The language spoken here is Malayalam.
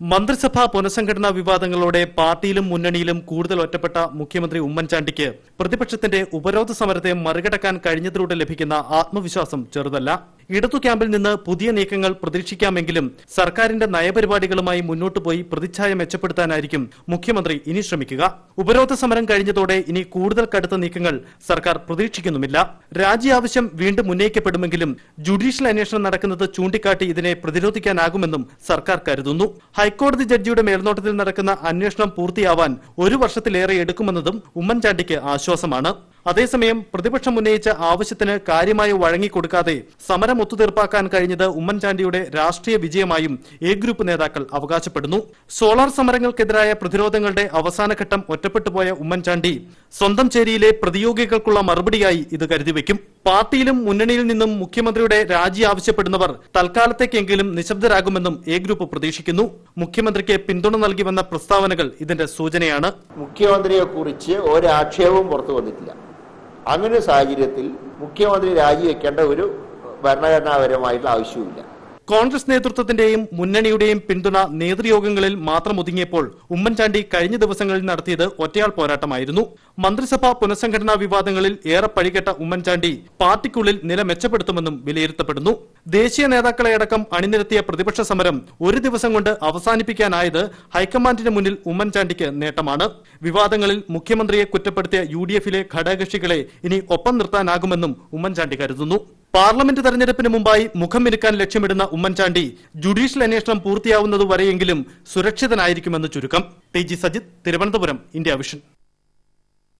മന്ത്രിസഭാ പുനഃസംഘടനാ വിവാദങ്ങളോടെ പാർട്ടിയിലും മുന്നണിയിലും കൂടുതൽ ഒറ്റപ്പെട്ട മുഖ്യമന്ത്രി ഉമ്മൻചാണ്ടിക്ക് പ്രതിപക്ഷത്തിന്റെ ഉപരോധ സമരത്തെ മറികടക്കാൻ കഴിഞ്ഞതിലൂടെ ലഭിക്കുന്ന ആത്മവിശ്വാസം ചെറുതല്ല. ഇടതു ക്യാമ്പിൽ നിന്ന് പുതിയ നീക്കങ്ങൾ പ്രതീക്ഷിക്കാമെങ്കിലും സർക്കാരിന്റെ നയപരിപാടികളുമായി മുന്നോട്ടു പോയി പ്രതിച്ഛായ മെച്ചപ്പെടുത്താനായിരിക്കും മുഖ്യമന്ത്രി ഇനി ശ്രമിക്കുക. ഉപരോധ സമരം കഴിഞ്ഞതോടെ ഇനി കൂടുതൽ കടുത്ത നീക്കങ്ങൾ സർക്കാർ പ്രതീക്ഷിക്കുന്നുമില്ല. രാജി ആവശ്യം വീണ്ടും ഉന്നയിക്കപ്പെടുമെങ്കിലും ജുഡീഷ്യൽ അന്വേഷണം നടക്കുന്നത് ചൂണ്ടിക്കാട്ടി ഇതിനെ പ്രതിരോധിക്കാനാകുമെന്നും സർക്കാർ കരുതുന്നു. ഹൈക്കോടതി ജഡ്ജിയുടെ മേൽനോട്ടത്തിൽ നടക്കുന്ന അന്വേഷണം പൂർത്തിയാവാൻ ഒരു വർഷത്തിലേറെ എടുക്കുമെന്നതും ഉമ്മൻചാണ്ടിക്ക് ആശ്വാസമാണ്. അതേസമയം പ്രതിപക്ഷം ഉന്നയിച്ച ആവശ്യത്തിന് കാര്യമായി വഴങ്ങിക്കൊടുക്കാതെ സമരം ഒത്തുതീർപ്പാക്കാൻ കഴിഞ്ഞത് ഉമ്മൻചാണ്ടിയുടെ രാഷ്ട്രീയ വിജയമായും എ ഗ്രൂപ്പ് നേതാക്കൾ അവകാശപ്പെടുന്നു. സോളാർ സമരങ്ങൾക്കെതിരായ പ്രതിരോധങ്ങളുടെ അവസാനഘട്ടം ഒറ്റപ്പെട്ടുപോയ ഉമ്മൻചാണ്ടി സ്വന്തം ചേരിയിലെ പ്രതിയോഗികൾക്കുള്ള മറുപടിയായി ഇത് കരുതിവെക്കും. പാർട്ടിയിലും മുന്നണിയിൽ നിന്നും മുഖ്യമന്ത്രിയുടെ രാജി ആവശ്യപ്പെടുന്നവർ തൽക്കാലത്തേക്കെങ്കിലും നിശബ്ദരാകുമെന്നും എ ഗ്രൂപ്പ് പ്രതീക്ഷിക്കുന്നു. മുഖ്യമന്ത്രിക്ക് പിന്തുണ നൽകി വന്ന പ്രസ്താവനകൾ ഇതിന്റെ സൂചനയാണ്. മുഖ്യമന്ത്രിയെ കുറിച്ച് ഒരാക്ഷേപവും പുറത്തു വന്നിട്ടില്ല. അങ്ങനെ സാഹചര്യത്തിൽ മുഖ്യമന്ത്രി രാജിവെക്കേണ്ട ഒരു ഭരണഘടനാപരമായിട്ടുള്ള ആവശ്യവുമില്ല. കോൺഗ്രസ് നേതൃത്വത്തിന്റെയും മുന്നണിയുടെയും പിന്തുണ നേതൃയോഗങ്ങളിൽ മാത്രം ഒതുങ്ങിയപ്പോൾ ഉമ്മൻചാണ്ടി കഴിഞ്ഞ ദിവസങ്ങളിൽ നടത്തിയത് ഒറ്റയാൾ പോരാട്ടമായിരുന്നു. മന്ത്രിസഭാ പുനഃസംഘടനാ വിവാദങ്ങളിൽ ഏറെ പഴികെട്ട ഉമ്മൻചാണ്ടി പാർട്ടിക്കുള്ളിൽ നില മെച്ചപ്പെടുത്തുമെന്നും വിലയിരുത്തപ്പെടുന്നു. ദേശീയ നേതാക്കളെ അടക്കം അണിനിരത്തിയ പ്രതിപക്ഷ സമരം ഒരു ദിവസം കൊണ്ട് അവസാനിപ്പിക്കാനായത് ഹൈക്കമാൻഡിന് മുന്നിൽ ഉമ്മൻചാണ്ടിക്ക് നേട്ടമാണ്. വിവാദങ്ങളിൽ മുഖ്യമന്ത്രിയെ കുറ്റപ്പെടുത്തിയ യു ഡി എഫിലെ ഘടകകക്ഷികളെ ഇനി ഒപ്പം നിർത്താനാകുമെന്നും ഉമ്മൻചാണ്ടി കരുതുന്നു. പാർലമെന്റ് തെരഞ്ഞെടുപ്പിന് മുമ്പായി മുഖം മിനുക്കാൻ ലക്ഷ്യമിടുന്ന ഉമ്മൻചാണ്ടി ജുഡീഷ്യൽ അന്വേഷണം പൂർത്തിയാവുന്നതുവരെയെങ്കിലും സുരക്ഷിതനായിരിക്കുമെന്ന് ചുരുക്കം. T G Sajith Thiruvananthapuram India vision.